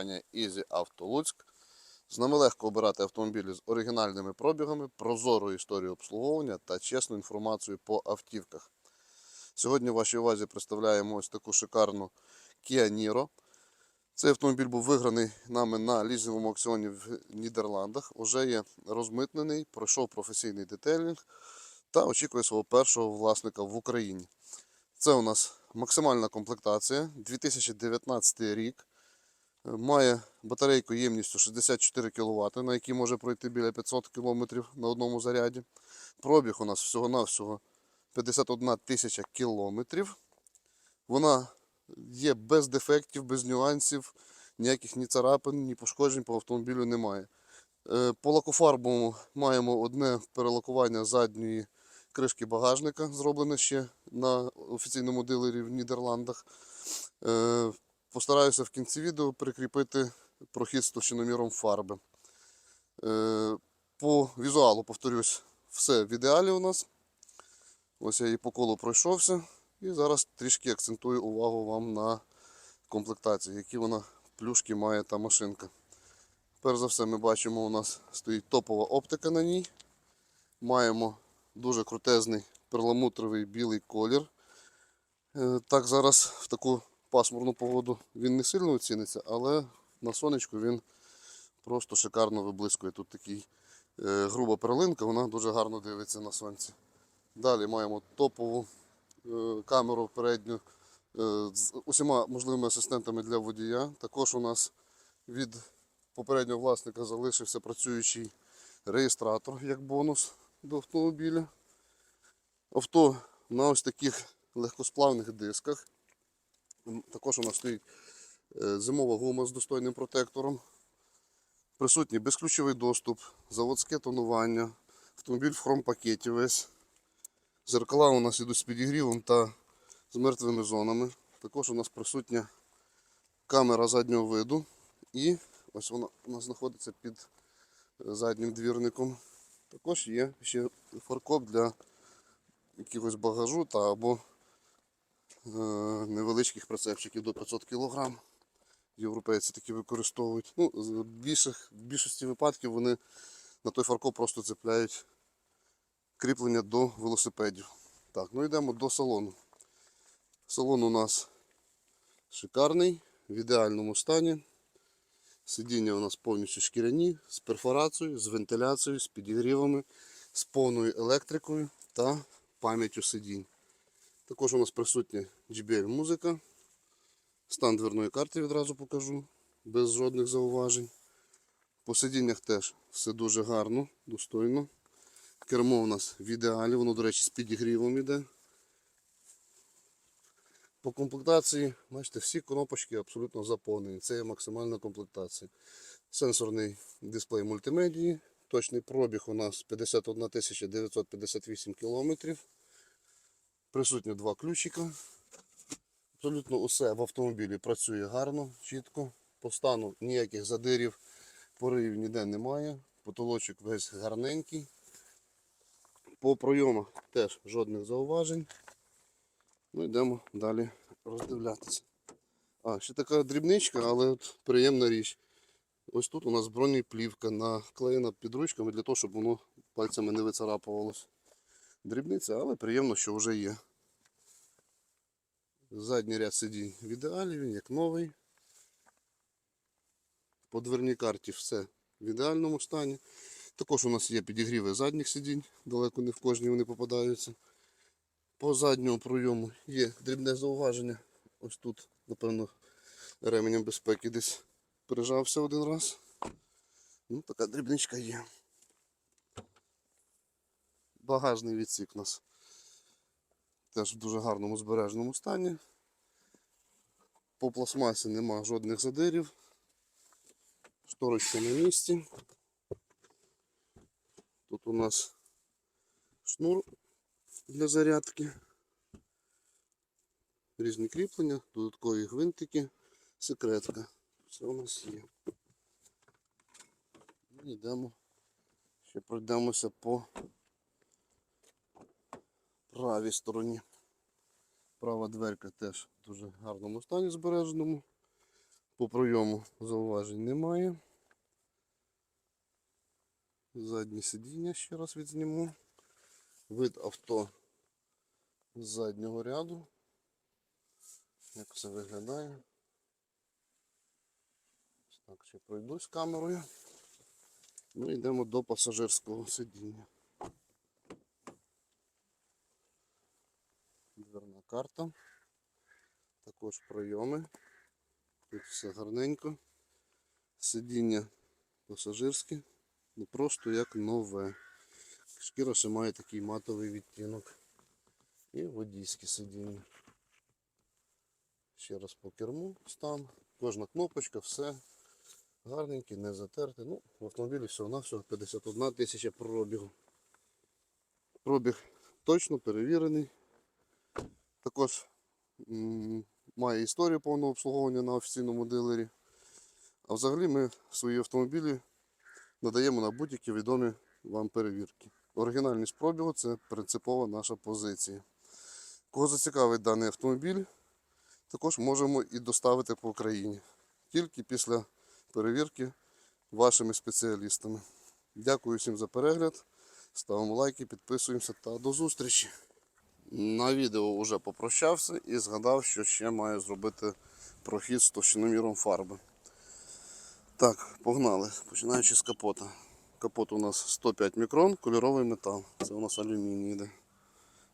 компанія Easy Auto Луцьк. З нами легко обирати автомобілі з оригінальними пробігами, прозорою історією обслуговування та чесну інформацію по автівках. Сьогодні в вашій увазі представляємо ось таку шикарну Kia Niro. Цей автомобіль був виграний нами на лізинговому аукціоні в Нідерландах. Уже є розмитнений, пройшов професійний детейлінг та очікує свого першого власника в Україні. Це у нас максимальна комплектація, 2019 рік. Е, Має батарейку ємністю 64 кВт, на якій може пройти біля 500 км на одному заряді. Пробіг у нас всього-навсього 51 тисяча кілометрів. Вона є без дефектів, без нюансів, ніяких ні царапин, ні пошкоджень по автомобілю немає. Е, По лакофарбовому маємо одне перелакування задньої кришки багажника, зроблене ще на офіційному дилері в Нідерландах. Постараюся в кінці відео прикріпити прохід з товщиноміром фарби. Е, По візуалу, повторюсь, все в ідеалі у нас. Ось я її по колу пройшовся. І зараз трішки акцентую увагу вам на комплектації, які вона плюшки має та машинка. Перш за все, ми бачимо, у нас стоїть топова оптика на ній. Маємо дуже крутезний перламутровий білий колір. Е, Так, зараз в таку пасмурну погоду він не сильно оціниться, але на сонечку він просто шикарно виблискує. Тут такий е, груба перлинка, вона дуже гарно дивиться на сонці. Далі маємо топову е, камеру передню е, з усіма можливими асистентами для водія. Також у нас від попереднього власника залишився працюючий реєстратор як бонус до автомобіля. Авто на ось таких легкосплавних дисках. Також у нас стоїть е, зимова гума з достойним протектором. Присутній безключовий доступ, заводське тонування, автомобіль в хромпакеті весь. Зеркала у нас йдуть з підігрівом та з мертвими зонами. Також у нас присутня камера заднього виду. І ось вона у нас знаходиться під е, заднім двірником. Також є ще фаркоп для якогось багажу та або невеличких прицепчиків до 500 кг. Європейці такі використовують. Ну, в більшості випадків вони на той фаркоп просто цепляють кріплення до велосипедів. Так, ну йдемо до салону. Салон у нас шикарний, в ідеальному стані. Сидіння у нас повністю шкіряні, з перфорацією, з вентиляцією, з підігрівами, з повною електрикою та пам'яттю сидінь. Також у нас присутня JBL музика. Стан дверної карти відразу покажу, без жодних зауважень. По сидіннях теж все дуже гарно, достойно. Кермо у нас в ідеалі, воно, до речі, з підігрівом іде. По комплектації, бачите, всі кнопочки абсолютно заповнені. Це є максимальна комплектація. Сенсорний дисплей мультимедії. Точний пробіг у нас 51 958 км. Присутні два ключика. Абсолютно усе в автомобілі працює гарно, чітко. По стану ніяких задирів, поривів ніде немає. Потолочок весь гарненький. По пройомах теж жодних зауважень. Ну йдемо далі роздивлятися. А, ще така дрібничка, але от приємна річ. Ось тут у нас бронеплівка наклеєна під ручками для того, щоб воно пальцями не вицарапувалось. Дрібниця, але приємно, що вже є. Задній ряд сидінь в ідеалі, він як новий. По дверній карті все в ідеальному стані. Також у нас є підігріви задніх сидінь, далеко не в кожній вони попадаються. По задньому пройому є дрібне зауваження. Ось тут, напевно, ременем безпеки десь прижався один раз. Ну, така дрібничка є. Багажний відсік у нас теж в дуже гарному збереженому стані. По пластмасі нема жодних задирів. Шторочка на місці. Тут у нас шнур для зарядки. Різні кріплення, додаткові гвинтики, секретка. Все у нас є. І йдемо. Ще пройдемося по правій стороні. Права дверка теж в дуже гарному стані збереженому. По пройому зауважень немає. Заднє сидіння ще раз відзніму. Вид авто з заднього ряду. Як все виглядає. Так, ще пройдусь камерою. Ну, йдемо до пасажирського сидіння. Карта. Також прийоми. Тут все гарненько. Сидіння пасажирське. Ну просто як нове. Шкіра ще має такий матовий відтінок. І водійське сидіння. Ще раз по керму стан. Кожна кнопочка, все гарненьке, не затерте. Ну, в автомобілі всього на всього 51 тисяча пробігу. Пробіг точно перевірений. Також має історію повного обслуговування на офіційному дилері. А взагалі ми свої автомобілі надаємо на будь-які відомі вам перевірки. Оригінальність пробігу це принципова наша позиція. Кого зацікавить даний автомобіль, також можемо і доставити по Україні. Тільки після перевірки вашими спеціалістами. Дякую всім за перегляд. Ставимо лайки, підписуємося та до зустрічі. На відео вже попрощався і згадав, що ще маю зробити прохід з товщиноміром фарби. Так, погнали. Починаючи з капота. Капот у нас 105 мікрон, кольоровий метал. Це у нас алюміній йде.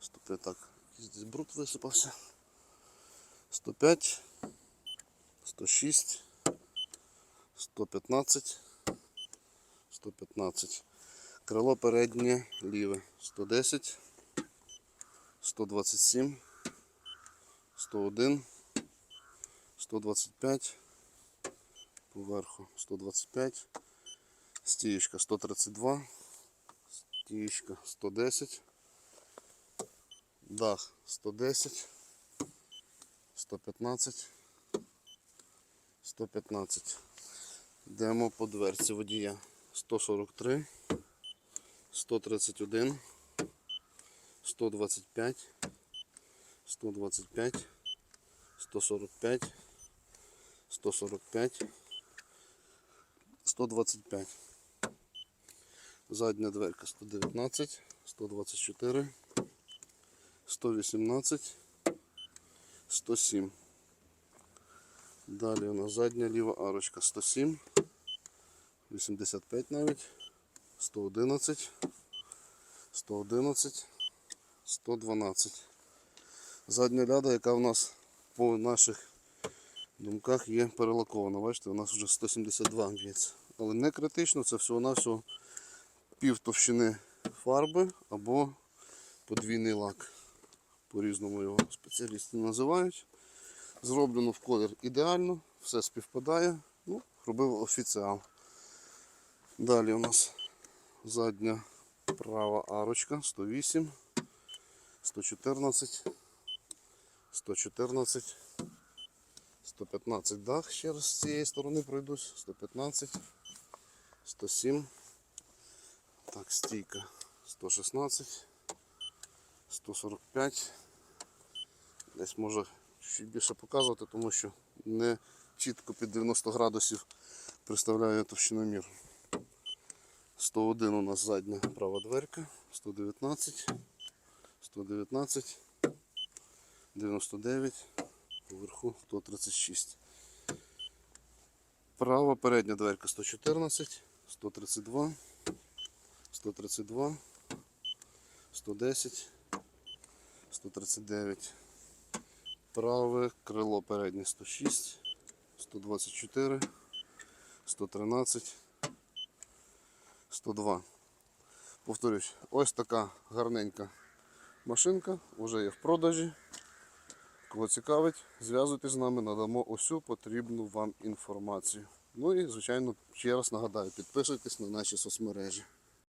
105, так, якийсь бруд висипався. 105, 106, 115, 115. Крило переднє ліве 110, 127, 101, 125, поверху 125, стієчка 132, стієчка 110, дах 110, 115, 115. Йдемо по дверці водія 143, 131, 125, 125, 145, 145, 125. Задня дверка 119, 124, 118, 107. Далі у нас задня ліва арочка 107, 85 навіть, 111, 111, 112. Задня ляда, яка в нас по наших думках є перелакована. Бачите, у нас вже 172 б'ється. Але не критично, це всього-навсього пів товщини фарби або подвійний лак. По-різному його спеціалісти називають. Зроблено в колір ідеально, все співпадає. Ну, робив офіціал. Далі у нас задня права арочка 108, 114, 114, 115 дах, ще раз з цієї сторони пройдусь, 115, 107, так, стійка 116, 145. Десь може чуть більше показувати, тому що не чітко під 90 градусів представляю товщиномір. 101 у нас задня права дверка, 119, 119, 99, поверху 136. Права передня дверка 114, 132, 132, 110, 139. Праве крило переднє 106, 124, 113, 102. Повторюсь, ось така гарненька машинка, вже є в продажі. Кого цікавить, зв'язуйтесь з нами, надамо усю потрібну вам інформацію. Ну і, звичайно, ще раз нагадаю, підписуйтесь на наші соцмережі.